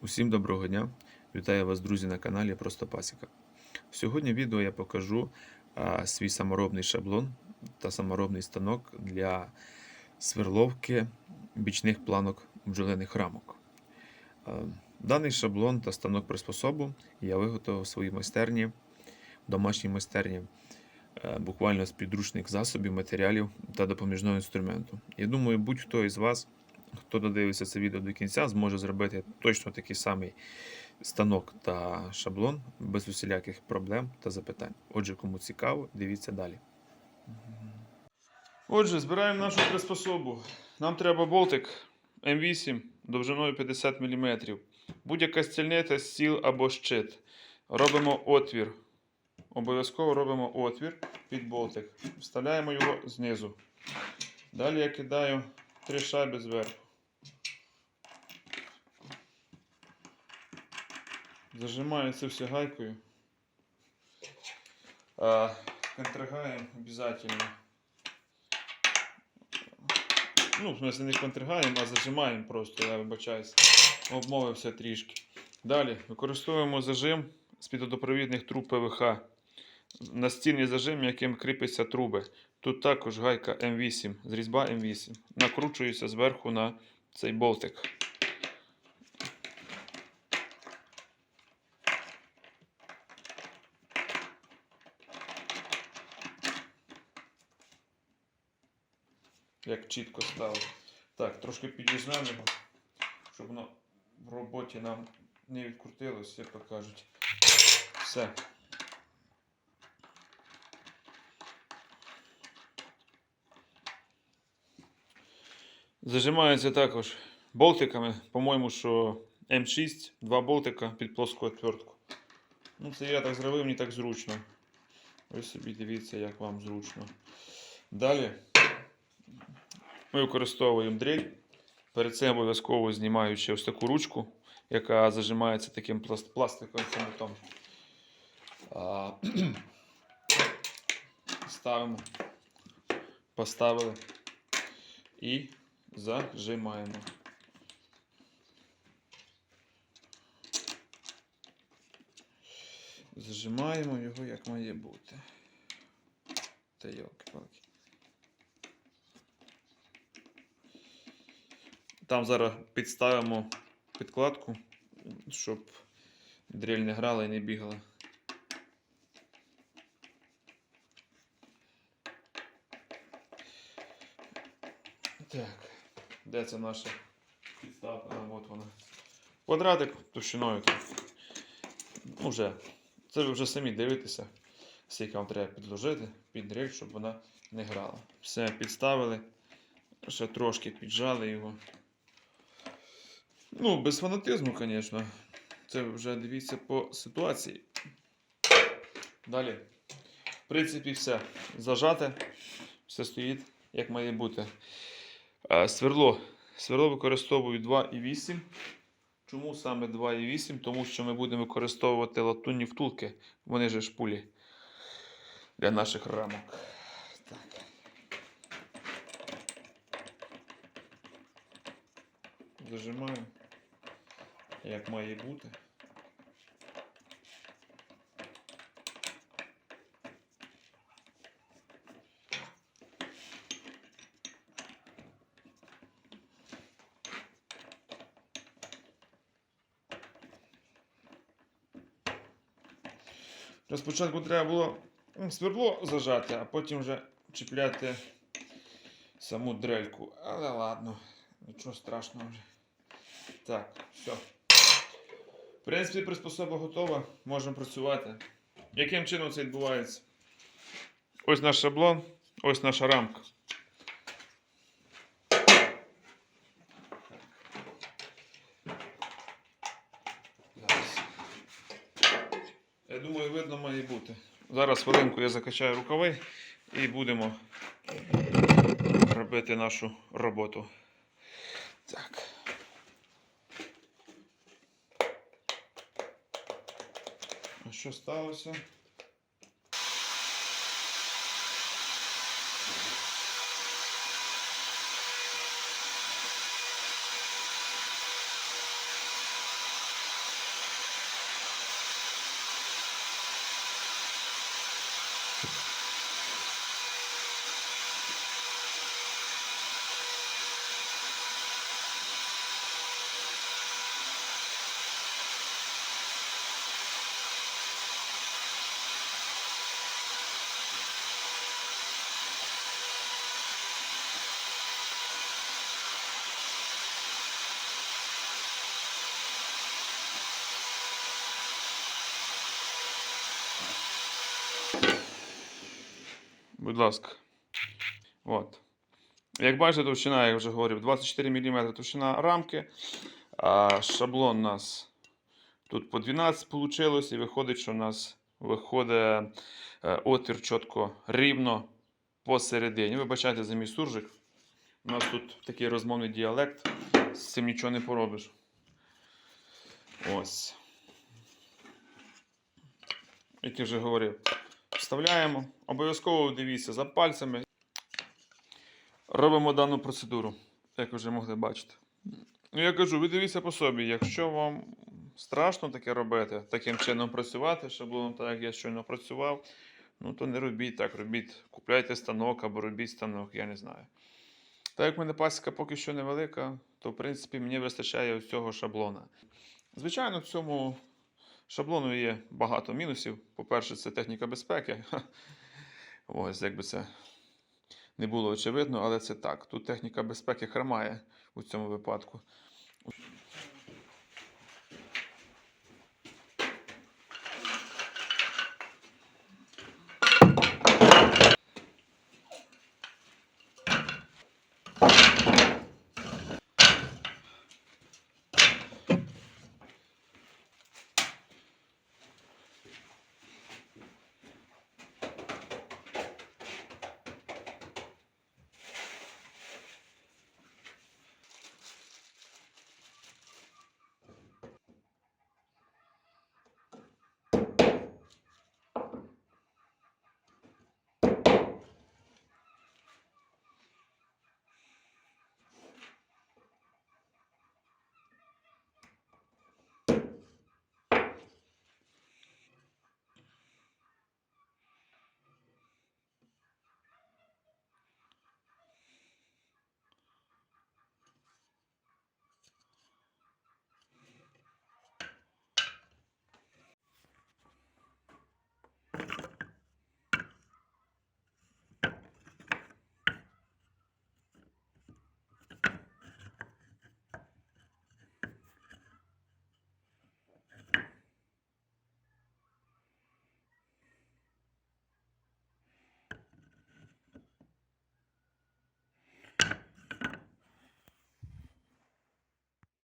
Усім доброго дня! Вітаю вас, друзі, на каналі Просто Пасіка. Сьогодні в відео я покажу а, свій саморобний шаблон та саморобний станок для сверловки бічних планок бджолиних рамок. А, Даний шаблон та станок приспособу я виготовив в своїй майстерні, в домашній майстерні, е, буквально з підручних засобів, матеріалів та допоміжного інструменту. Я думаю, будь-хто із вас хто додивиться це відео до кінця, зможе зробити точно такий самий станок та шаблон без усіляких проблем та запитань. Отже, кому цікаво, дивіться далі. Отже, збираємо нашу приспособу. Нам треба болтик М8 довжиною 50 мм. Будь-яка стільниця, стіл або щит. Робимо отвір. Обов'язково робимо отвір під болтик. Вставляємо його знизу. Далі я кидаю три шайби зверху. Зажимаю це все гайкою. А, контрагаємо обов'язково. Ну, в смысле, не контригаємо, а зажимаємо просто, я вибачаюсь. Обмовився трішки. Далі використовуємо зажим з підводопровідних труб ПВХ. Настільний зажим, яким кріпиться труби. Тут також гайка М8, з різьба М8. Накручується зверху на цей болтик. Як чітко стало. Так, трошки його, щоб воно в роботі нам не відкрутилось, як то кажуть. Все. Зажимається також болтиками, по-моєму, що М6, два болтика під плоску отвертку. Ну, це я так зробив, мені так зручно. Ви собі дивіться, як вам зручно. Далі ми використовуємо дрель. Перед цим обов'язково знімаючи ось таку ручку, яка зажимається таким пластиковим хомутом. Ставимо, поставили і зажимаємо. Зажимаємо його як має бути. Та йолки-палки. Там зараз підставимо підкладку, щоб дрель не грала і не бігала. Так, де це наша підставка? А, от вона. Квадратик товщиною. Ну, вже. Це ви вже самі дивитеся, скільки вам треба підложити під дрель, щоб вона не грала. Все, підставили. Ще трошки піджали його. Ну, без фанатизму, звісно. Це вже дивіться по ситуації. Далі. В принципі, все. Зажате. Все стоїть, як має бути. Сверло. Сверло використовую 2,8. Чому саме 2,8? Тому що ми будемо використовувати латунні втулки. Вони же шпулі для наших рамок. Зажимаю, як має бути. Спочатку треба було м, свердло зажати, а потім вже чіпляти саму дрельку. Але ладно, нічого страшного вже. Так, все. Принципі, приспособа готова, можемо працювати. Яким чином це відбувається? Ось наш шаблон, ось наша рамка. Я думаю, видно має бути. Зараз хвилинку я закачаю рукави і будемо робити нашу роботу. Так. Що сталося? Будь ласка. От. Як бачите, товщина, я вже говорив, 24 мм товщина рамки. А шаблон у нас тут по 12 вийшло, і виходить, що у нас виходить е, отвір чітко рівно посередині. Вибачайте за мій суржик. У нас тут такий розмовний діалект, з цим нічого не поробиш. Ось. Як я вже говорив, вставляємо. Обов'язково дивіться за пальцями. Робимо дану процедуру, як вже могли бачити. Ну, я кажу, ви дивіться по собі, якщо вам страшно таке робити, таким чином працювати, шаблоном, так як я щойно працював, ну то не робіть так, робіть, купляйте станок або робіть станок, я не знаю. Так як в мене пасіка поки що невелика, то в принципі мені вистачає цього шаблона. Звичайно, в цьому шаблону є багато мінусів. По-перше, це техніка безпеки. Ось, якби це не було очевидно, але це так. Тут техніка безпеки хромає у цьому випадку.